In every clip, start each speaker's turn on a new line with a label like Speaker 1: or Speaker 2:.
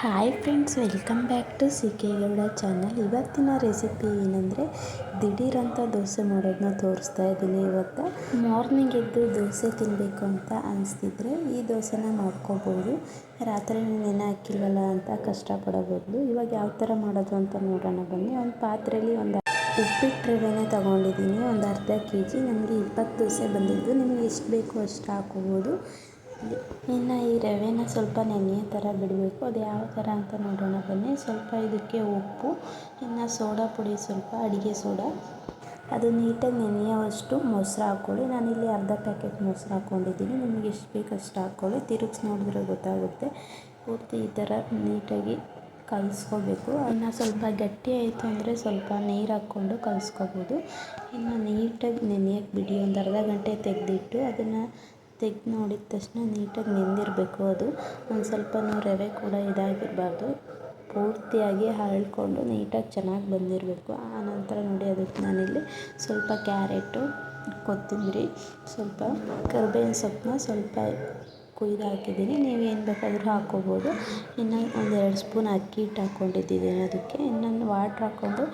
Speaker 1: Hi friends welcome back to C K Gowda channel ಇವತ್ತಿನ recipe ಏನಂದರೆ ದಿಢೀರಂಥ ದೋಸೆ ಮಾಡೋದನ್ನ ತೋರಿಸ್ತಾ ಇದ್ದೀನಿ ಇವತ್ತು. ಮಾರ್ನಿಂಗ್ ಎದ್ದು ದೋಸೆ ತಿನ್ನಬೇಕು ಅಂತ ಅನಿಸ್ತಿದ್ರೆ ಈ ದೋಸೆನ ಮಾಡ್ಕೋಬೋದು. ರಾತ್ರಿ ನೆನೆ ಹಾಕಿಲ್ವಲ್ಲ ಅಂತ ಕಷ್ಟಪಡೋ ಬದಲು ಇವಾಗ ಯಾವ ಥರ ಮಾಡೋದು ಅಂತ ನೋಡೋಣ ಬನ್ನಿ. ಒಂದು ಪಾತ್ರೆಯಲ್ಲಿ ಒಂದು ಉಪ್ಪಿಟ್ಟು ರವೆನೇ ತೊಗೊಂಡಿದ್ದೀನಿ. ಒಂದು ಅರ್ಧ ಕೆ ಜಿ ನನಗೆ ಇಪ್ಪತ್ತು ದೋಸೆ ಬಂದಿದ್ದು. ನಿಮಗೆ ಎಷ್ಟು ಬೇಕೋ ಅಷ್ಟು ಹಾಕ್ಕೋಬೋದು ಇನ್ನು ಈ ರವೆನ ಸ್ವಲ್ಪ ನೆನೆಯೋ ಥರ ಬಿಡಬೇಕು. ಅದು ಯಾವ ಥರ ಅಂತ ನೋಡೋಣ. ಬನ್ನಿ. ಸ್ವಲ್ಪ ಇದಕ್ಕೆ ಉಪ್ಪು, ಇನ್ನು ಸೋಡಾ ಪುಡಿ, ಸ್ವಲ್ಪ ಅಡುಗೆ ಸೋಡಾ. ಅದು ನೀಟಾಗಿ ನೆನೆಯೋವಷ್ಟು ಮೊಸರು ಹಾಕ್ಕೊಳ್ಳಿ. ನಾನಿಲ್ಲಿ ಅರ್ಧ ಪ್ಯಾಕೆಟ್ ಮೊಸರು ಹಾಕ್ಕೊಂಡಿದ್ದೀನಿ. ನಿಮಗೆ ಎಷ್ಟು ಬೇಕು ಅಷ್ಟು ಹಾಕ್ಕೊಳ್ಳಿ. ತಿರುಗಿಸಿ ನೋಡಿದ್ರೆ ಗೊತ್ತಾಗುತ್ತೆ. ಪೂರ್ತಿ ಈ ಥರ ನೀಟಾಗಿ ಕಲಿಸ್ಕೋಬೇಕು. ಇನ್ನು ಸ್ವಲ್ಪ ಗಟ್ಟಿ ಆಯಿತು ಅಂದರೆ ಸ್ವಲ್ಪ ನೀರು ಹಾಕ್ಕೊಂಡು ಕಲಿಸ್ಕೋಬೋದು. ಇನ್ನು ನೀಟಾಗಿ ನೆನೆಯೋಕ್ಕೆ ಬಿಡಿ. ಒಂದು ಅರ್ಧ ಗಂಟೆ ತೆಗೆದಿಟ್ಟು ಅದನ್ನು ತೆಗ್ದು ನೋಡಿದ ತಕ್ಷಣ ನೀಟಾಗಿ ನೆಂದಿರಬೇಕು ಅದು. ಒಂದು ಸ್ವಲ್ಪನೂ ರವೆ ಕೂಡ ಇದಾಗಿರಬಾರ್ದು. ಪೂರ್ತಿಯಾಗಿ ಹರಳ್ಕೊಂಡು ನೀಟಾಗಿ ಚೆನ್ನಾಗಿ ಬಂದಿರಬೇಕು. ಆನಂತರ ನೋಡಿ ಅದಕ್ಕೆ ನಾನಿಲ್ಲಿ ಸ್ವಲ್ಪ ಕ್ಯಾರೆಟು, ಕೊತ್ತಂಬರಿ, ಸ್ವಲ್ಪ ಕರ್ಬೇವಿನ ಸೊಪ್ಪನ್ನ ಸ್ವಲ್ಪ ಕುಯ್ದು ಹಾಕಿದ್ದೀನಿ. ನೀವು ಏನು ಬೇಕಾದರೂ ಹಾಕ್ಕೋಬೋದು. ಇನ್ನು ಒಂದೆರಡು ಸ್ಪೂನ್ ಅಕ್ಕಿ ಹಿಟ್ಟು ಹಾಕ್ಕೊಂಡಿದ್ದೀನಿ ಅದಕ್ಕೆ. ಇನ್ನೊಂದು ವಾಟ್ರ್ ಹಾಕ್ಕೊಂಡು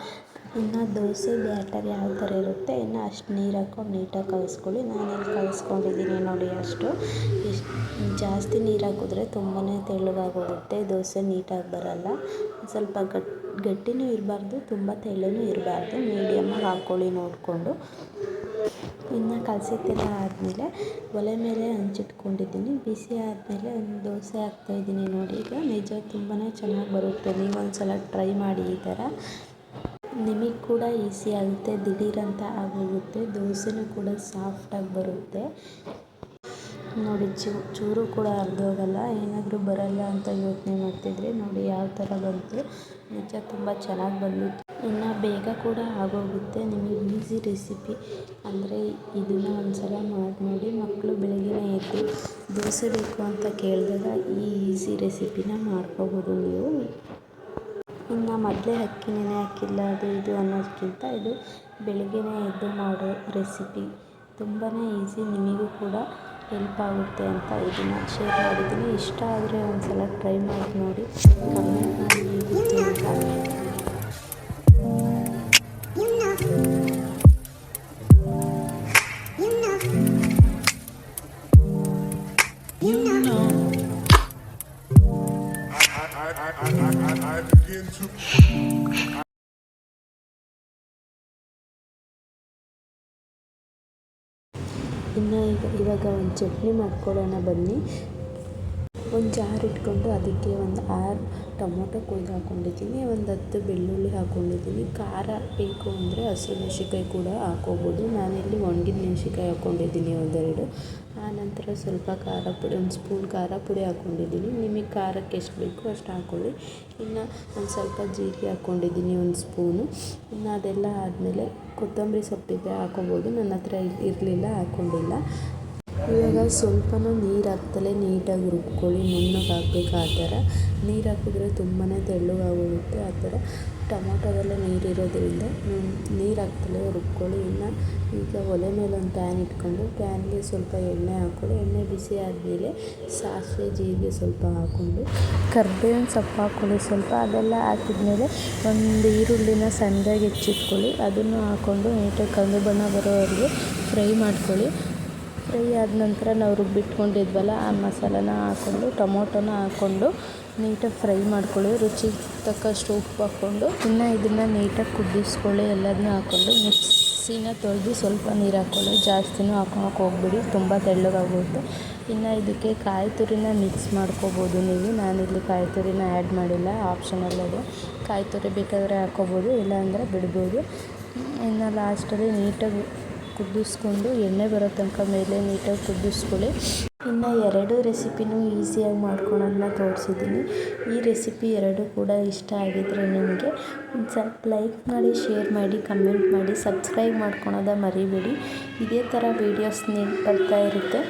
Speaker 1: ಇನ್ನು ದೋಸೆ, ಬ್ಯಾಟರ್ ಯಾವ ಥರ ಇರುತ್ತೆ, ಇನ್ನು ಅಷ್ಟು ನೀರು ಹಾಕ್ಕೊಂಡು ನೀಟಾಗಿ ಕಲಿಸ್ಕೊಳ್ಳಿ. ನಾನಿಲ್ಲಿ ಕಲಸ್ಕೊಂಡಿದ್ದೀನಿ ನೋಡಿ ಅಷ್ಟು. ಇಷ್ಟು ಜಾಸ್ತಿ ನೀರು ಹಾಕಿದ್ರೆ ತುಂಬಾ ತೆಳ್ಳಗಾಗೋಗುತ್ತೆ ದೋಸೆ ನೀಟಾಗಿ ಬರಲ್ಲ. ಸ್ವಲ್ಪ ಗಟ್ಟಿ ಗಟ್ಟಿನೂ ಇರಬಾರ್ದು, ತುಂಬ ತೆಳ್ಳನೂ ಇರಬಾರ್ದು. ಮೀಡಿಯಮ್ಮಾಗಿ ಹಾಕ್ಕೊಳ್ಳಿ ನೋಡಿಕೊಂಡು. ಇನ್ನು ಕಲಸಿದ್ದೆಲ್ಲ ಆದಮೇಲೆ ಒಲೆ ಮೇಲೆ ಹಂಚಿಟ್ಕೊಂಡಿದ್ದೀನಿ. ಬಿಸಿ ಆದಮೇಲೆ ಒಂದು ದೋಸೆ ಹಾಕ್ತಾಯಿದ್ದೀನಿ ನೋಡಿ ಈಗ. ನಿಜ ತುಂಬಾ ಚೆನ್ನಾಗಿ ಬರುತ್ತೆ. ನೀವು ಒಂದು ಸಲ ಟ್ರೈ ಮಾಡಿ ಈ ಥರ ನಿಮಗೆ ಕೂಡ ಈಸಿ ಆಗುತ್ತೆ ದಿಢೀರಂತ ಆಗೋಗುತ್ತೆ, ದೋಸೆನೂ ಕೂಡ ಸಾಫ್ಟಾಗಿ ಬರುತ್ತೆ. ನೋಡಿ ಚೂರು ಕೂಡ ಅರ್ಧೋಗಲ್ಲ ಏನಾದರೂ ಬರಲ್ಲ ಅಂತ ಯೋಚನೆ ಮಾಡ್ತಿದ್ರೆ ನೋಡಿ ಯಾವ ಥರ ಬಂತು. ನಿಜ ತುಂಬ ಚೆನ್ನಾಗಿ ಬಂದಿತ್ತು. ಇನ್ನು ಬೇಗ ಕೂಡ ಆಗೋಗುತ್ತೆ, ನಿಮಗೆ ಈಸಿ ರೆಸಿಪಿ ಅಂದರೆ ಇದನ್ನು ಒಂದು ಸಲ ಮಾಡಿ ನೋಡಿ ಮಕ್ಕಳು ಬೆಳಗ್ಗೆ ಎದ್ದು ದೋಸೆ ಬೇಕು ಅಂತ ಕೇಳಿದಾಗ ಈ ಈಸಿ ರೆಸಿಪಿನ ಮಾಡ್ಕೋಬೋದು ನೀವು. ಇನ್ನು ಮೊದಲೇ ಅಕ್ಕಿ ನೆನೆ ಹಾಕಿಲ್ಲ. ಅದು ಇದು ಅನ್ನೋದಕ್ಕಿಂತ ಇದು ಬೆಳಗ್ಗೆನೇ ಎದ್ದು ಮಾಡೋ ರೆಸಿಪಿ ತುಂಬಾ ಈಸಿ ನಿಮಗೂ ಕೂಡ ಹೆಲ್ಪ್ ಆಗುತ್ತೆ ಅಂತ ಇದನ್ನು ಶೇರ್ ಮಾಡಿದ್ದೀನಿ. ಇಷ್ಟ ಆದರೆ ಒಂದು ಸಲ ಟ್ರೈ ಮಾಡಿ ನೋಡಿ ಕಮೆಂಟ್ ಅಂತ
Speaker 2: I begin to.
Speaker 1: ಇನ್ನು ಇವಾಗ ಒಂದು ಚಟ್ನಿ ಮಾಡ್ಕೊಳ್ಳೋಣ ಬನ್ನಿ. ಒಂದು ಜಾರ್ ಇಟ್ಕೊಂಡು ಅದಕ್ಕೆ ಒಂದು ಆರು ಟೊಮೊಟೊ ಕೊಯ್ದು ಹಾಕ್ಕೊಂಡಿದ್ದೀನಿ ಒಂದು ಹತ್ತು ಬೆಳ್ಳುಳ್ಳಿ ಹಾಕ್ಕೊಂಡಿದ್ದೀನಿ ಖಾರ ಬೇಕು ಅಂದರೆ ಹಸಿಮೆಣ್ಸಿಕಾಯಿ ಕೂಡ ಹಾಕ್ಕೋಬೋದು. ನಾನಿಲ್ಲಿ ಒಣಗಿದ ಮೆಣ್ಸಿನ್ಕಾಯಿ ಹಾಕ್ಕೊಂಡಿದ್ದೀನಿ ಒಂದೆರಡು. ಆನಂತರ ಸ್ವಲ್ಪ ಖಾರ ಪುಡಿ, ಒಂದು ಸ್ಪೂನ್ ಖಾರ ಪುಡಿ ಹಾಕ್ಕೊಂಡಿದ್ದೀನಿ ನಿಮಗೆ ಖಾರಕ್ಕೆ ಎಷ್ಟು ಬೇಕು ಅಷ್ಟು ಹಾಕ್ಕೊಳ್ಳಿ ಇನ್ನು ಒಂದು ಸ್ವಲ್ಪ ಜೀರಿಗೆ ಹಾಕ್ಕೊಂಡಿದ್ದೀನಿ ಒಂದು ಸ್ಪೂನು. ಇನ್ನು ಅದೆಲ್ಲ ಆದಮೇಲೆ ಕೊತ್ತಂಬರಿ ಸೊಪ್ಪಿದೆ ಹಾಕ್ಕೋಬೋದು. ನನ್ನ ಹತ್ರ ಇರಲಿಲ್ಲ, ಹಾಕ್ಕೊಂಡಿಲ್ಲ. ಇವಾಗ ಸ್ವಲ್ಪನೂ ನೀರು ಹಾಕ್ದಲೇ ನೀಟಾಗಿ ರುಬ್ಕೊಳ್ಳಿ, ನುಣ್ಣಗೆ ಹಾಕ್ಬೇಕು ಆ ಥರ. ನೀರು ಹಾಕಿದ್ರೆ ತುಂಬಾ ತೆಳ್ಳಗಾಗೋಗುತ್ತೆ ಆ ಥರ. ಟೊಮೊಟೊದೆಲ್ಲ ನೀರಿರೋದ್ರಿಂದ ನೀರು ಹಾಕ್ದಲೇ ರುಬ್ಕೊಳ್ಳಿ. ಇನ್ನು ಈಗ ಒಲೆ ಮೇಲೆ ಒಂದು ಪ್ಯಾನ್ ಇಟ್ಕೊಂಡು, ಪ್ಯಾನ್ಗೆ ಸ್ವಲ್ಪ ಎಣ್ಣೆ ಹಾಕ್ಕೊಳ್ಳಿ. ಎಣ್ಣೆ ಬಿಸಿ ಆದಮೇಲೆ ಸಾಸಿವೆ, ಜೀರಿಗೆ ಸ್ವಲ್ಪ ಹಾಕ್ಕೊಂಡು, ಕರ್ಬೇವಿನ ಸೊಪ್ಪು ಹಾಕ್ಕೊಳ್ಳಿ ಸ್ವಲ್ಪ. ಅದೆಲ್ಲ ಹಾಕಿದ್ಮೇಲೆ ಒಂದು ಈರುಳ್ಳಿನ ಸಣ್ಣದಾಗಿ ಹೆಚ್ಚಿಟ್ಕೊಳ್ಳಿ. ಅದನ್ನು ಹಾಕ್ಕೊಂಡು ನೀಟಾಗಿ ಕಂದು ಬಣ್ಣ ಬರೋವರೆಗೆ ಫ್ರೈ ಮಾಡ್ಕೊಳ್ಳಿ. ಫ್ರೈ ಆದ ನಂತರ ನಾವು ರುಬ್ಬಿಟ್ಕೊಂಡಿದ್ವಲ್ಲ ಆ ಮಸಾಲನ ಹಾಕ್ಕೊಂಡು ಟೊಮೊಟೊನ ಹಾಕ್ಕೊಂಡು ನೀಟಾಗಿ ಫ್ರೈ ಮಾಡ್ಕೊಳ್ಳಿ. ರುಚಿ ತಕ್ಕಷ್ಟು ಉಪ್ಪು ಹಾಕ್ಕೊಂಡು, ಇನ್ನು ಇದನ್ನು ನೀಟಾಗಿ ಕುದಿಸ್ಕೊಳ್ಳಿ. ಎಲ್ಲದನ್ನೂ ಹಾಕ್ಕೊಂಡು ಮಿಕ್ಸಿನ ತೊಳೆದು ಸ್ವಲ್ಪ ನೀರು ಹಾಕ್ಕೊಳ್ಳಿ. ಜಾಸ್ತಿನೂ ಹಾಕೊಳಕ್ಕೆ ಹೋಗ್ಬಿಡಿ, ತುಂಬ ತೆಳ್ಳಗಾಗುತ್ತೆ ಇನ್ನು ಇದಕ್ಕೆ ಕಾಯಿ ತುರಿನ ಮಿಕ್ಸ್ ಮಾಡ್ಕೋಬೋದು ನೀವು. ನಾನಿಲ್ಲಿ ಕಾಯಿ ತುರಿನ ಆ್ಯಡ್ ಮಾಡಿಲ್ಲ ಆಪ್ಷನಲ್ ಅದು ಕಾಯಿ ತುರಿ ಬೇಕಾದರೆ ಹಾಕ್ಕೋಬೋದು ಇಲ್ಲಾಂದರೆ ಬಿಡ್ಬೋದು. ಇನ್ನು ಲಾಸ್ಟಲ್ಲಿ ನೀಟಾಗಿ ಕುದಿಸ್ಕೊಂಡು ಎಣ್ಣೆ ಬರೋ ತನಕ ಮೇಲೆ ನೀಟಾಗಿ ಕುದಿಸ್ಕೊಳ್ಳಿ. ಇನ್ನು ಎರಡು ರೆಸಿಪಿನೂ ಈಸಿಯಾಗಿ ಮಾಡ್ಕೊಳೋದನ್ನ ತೋರಿಸಿದ್ದೀನಿ. ಈ ರೆಸಿಪಿ ಎರಡು ಕೂಡ ಇಷ್ಟ ಆಗಿದ್ರೆ ನಿಮಗೆ ಸ್ವಲ್ಪ ಲೈಕ್ ಮಾಡಿ, ಶೇರ್ ಮಾಡಿ, ಕಮೆಂಟ್ ಮಾಡಿ, ಸಬ್ಸ್ಕ್ರೈಬ್ ಮಾಡ್ಕೊಳೋದ ಮರಿಬೇಡಿ. ಇದೇ ಥರ ವೀಡಿಯೋಸ್ ಬರ್ತಾ ಇರುತ್ತೆ.